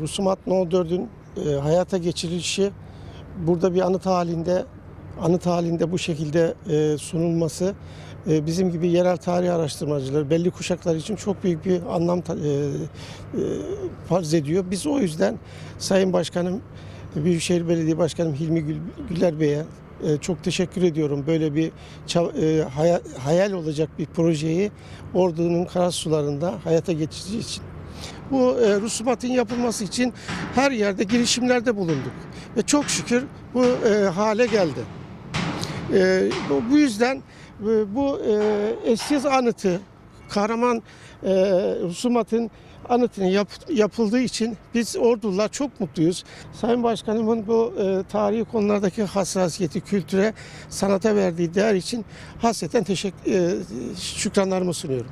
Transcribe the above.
Rusumat No 4'ün e, hayata geçirilişi burada bir anıt halinde anıt halinde bu şekilde e, sunulması e, bizim gibi yerel tarih araştırmacıları belli kuşaklar için çok büyük bir anlam e, e, farz ediyor. Biz o yüzden Sayın Başkanım Büyükşehir Belediye Başkanım Hilmi Gül- Güler Bey'e e, çok teşekkür ediyorum. Böyle bir e, haya- hayal olacak bir projeyi Ordu'nun Karasularında hayata geçirdiği için. Bu e, rusumatın yapılması için her yerde girişimlerde bulunduk. Ve çok şükür bu e, hale geldi. E, bu, bu yüzden e, bu e, eşsiz anıtı, kahraman e, rusumatın anıtının yap- yapıldığı için biz ordular çok mutluyuz. Sayın Başkanımın bu e, tarihi konulardaki hassasiyeti, kültüre, sanata verdiği değer için hasreten teşekkür, e, şükranlarımı sunuyorum.